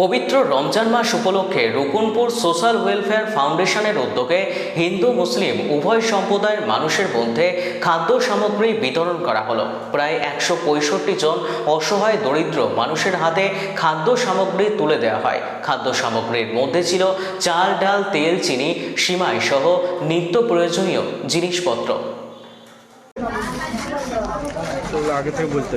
পবিত্র রমজান মাস উপলক্ষে Rukunpur social welfare ফাউন্ডেশনের উদ্যোগে হিন্দু, মুসলিম উভয় সম্প্রদায়ের মানুষের মধ্যে খাদ্য সামগ্রী বিতরণ করা হলো। প্রায় একশো পঁয়ষট্টি জন অসহায় দরিদ্র মানুষের হাতে খাদ্য সামগ্রী তুলে দেওয়া হয়। খাদ্য সামগ্রীর মধ্যে ছিল চাল, ডাল, তেল, চিনি, সিমাই সহ নিত্য প্রয়োজনীয় জিনিসপত্র। আগে থেকে বলতে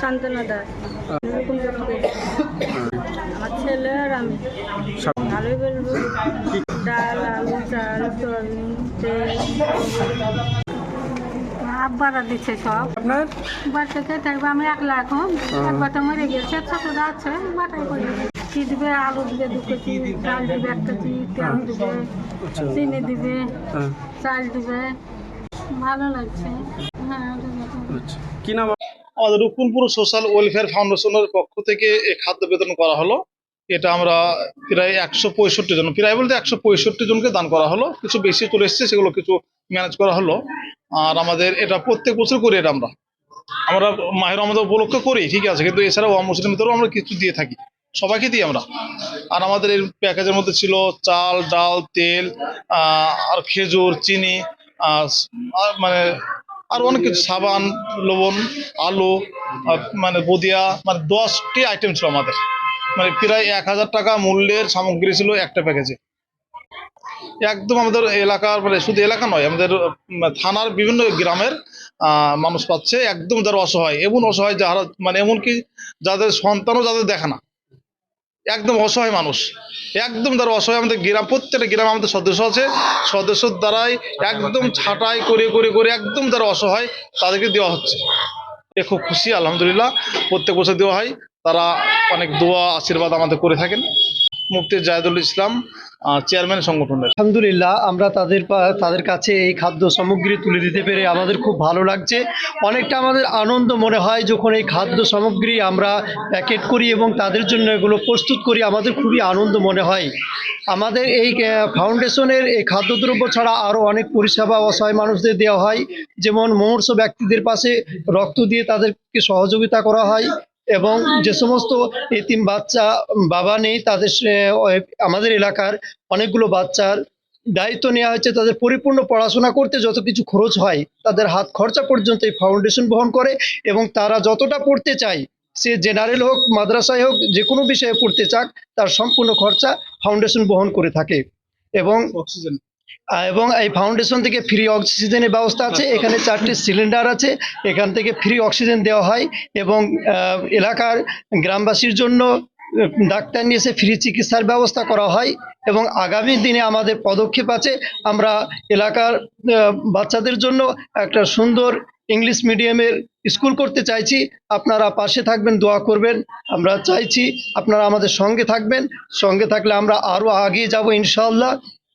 শান্তনা দাস। আমার ছেলে আর আমি। ভালোই বলব। ডাল আলু চাল সয়াবিন তেল। আব্বারা দিচ্ছে সব। আপনার? বাচ্চা খেয়ে থাকবে আমি একলা এখন। একবারটা মরে গেছে ছোটরা আছে বাটাই করে। কি দিবে? আলু দিবে দু কেজি চাল দিবে এক কেজি তেল দিবে চিনি দিবে হ্যাঁ, চাল দিবে। ভালো লাগছে। হ্যাঁ আচ্ছা। কি নাম আমাদের রুকুনপুর সোশ্যাল ওয়েলফেয়ার ফাউন্ডেশনের পক্ষ থেকে এই খাদ্য বিতরণ করা হলো। এটা আমরা প্রায় একশো পঁয়ষট্টি জন, প্রায় বলতে একশো পঁয়ষট্টি জনকে দান করা হলো। কিছু বেশি চলে এসছে, সেগুলো কিছু ম্যানেজ করা হলো। আর আমাদের এটা প্রত্যেক বছর করি এটা আমরা। আমরা মাহের আমাদের উপলক্ষে করি, ঠিক আছে? কিন্তু এছাড়াও অমুসলিমদেরও আমরা কিছু দিয়ে থাকি। সবাইকে দিই আমরা। আর আমাদের এই প্যাকেজের মধ্যে ছিল চাল, ডাল, তেল আর খেজুর, চিনি আর মানে আর অনেক কিছু, সাবান, লবণ, আলু মানে বদিয়া মানে দশটি আইটেম ছিল আমাদের। মানে প্রায় এক হাজার টাকা মূল্যের সামগ্রী ছিল একটা প্যাকেজে একদম আমাদের এলাকার মানে শুধু এলাকা নয়, আমাদের থানার বিভিন্ন গ্রামের মানুষ পাচ্ছে, একদম যারা অসহায়, এমন অসহায় যারা মানে এমনকি যাদের সন্তানও যাদের দেখে না। একদম অসহায় মানুষ। একদম তার অসহায় আমাদের গ্রাম, প্রত্যেকটা গ্রাম আমাদের সদস্য আছে। সদস্যর দ্বারাই একদম ছাঁটাই করে করে করে একদম তার অসহায় তাদেরকে দেওয়া হচ্ছে। এ খুব খুশি, আলহামদুলিল্লাহ। প্রত্যেক বছর দেওয়া হয়। তারা অনেক দোয়া, আশীর্বাদ আমাদের করে থাকেন। মুফতি জায়দুল ইসলাম চেয়ারম্যান সংগঠনের। আলহামদুলিল্লাহ, আমরা তাদের তাদের কাছে এই খাদ্য সামগ্রী তুলে দিতে পেরে আমাদের খুব ভালো লাগছে। অনেকটা আমাদের আনন্দ মনে হয় যখন এই খাদ্য সামগ্রী আমরা প্যাকেট করি এবং তাদের জন্য এগুলো প্রস্তুত করি, আমাদের খুবই আনন্দ মনে হয়। আমাদের এই ফাউন্ডেশনের এই খাদ্যদ্রব্য ছাড়া আরও অনেক পরিষেবা অসহায় মানুষদের দেওয়া হয়। যেমন মুমূর্ষ ব্যক্তিদের পাশে রক্ত দিয়ে তাদেরকে সহযোগিতা করা হয়। এবং যে সমস্ত এতিম বাচ্চা বাবা নেই তাদের সে- আমাদের এলাকার অনেকগুলো বাচ্চার দায়িত্ব নেওয়া হয়েছে তাদের পরিপূর্ণ পড়াশোনা করতে যত কিছু খরচ হয় তাদের হাত খরচা পর্যন্ত এই ফাউন্ডেশন বহন করে এবং তারা যতটা পড়তে চায় সে জেনারেল হোক মাদ্রাসায় হোক যে কোনো বিষয়ে পড়তে চাক তার সম্পূর্ণ খরচা ফাউন্ডেশন বহন করে থাকে এবং অক্সিজেন এবং এই ফাউন্ডেশন থেকে ফ্রি অক্সিজেনের ব্যবস্থা আছে। এখানে চারটি সিলিন্ডার আছে। এখান থেকে ফ্রি অক্সিজেন দেওয়া হয় এবং এলাকার গ্রামবাসীর জন্য ডাক্তার নিয়ে এসে ফ্রি চিকিৎসার ব্যবস্থা করা হয় এবং আগামী দিনে আমাদের পদক্ষেপ আছে। আমরা এলাকার বাচ্চাদের জন্য একটা সুন্দর ইংলিশ মিডিয়ামের স্কুল করতে চাইছি। আপনারা পাশে থাকবেন, দোয়া করবেন। আমরা চাইছি আপনারা আমাদের সঙ্গে থাকবেন। সঙ্গে থাকলে আমরা আরও এগিয়ে যাব ইনশাআল্লাহ।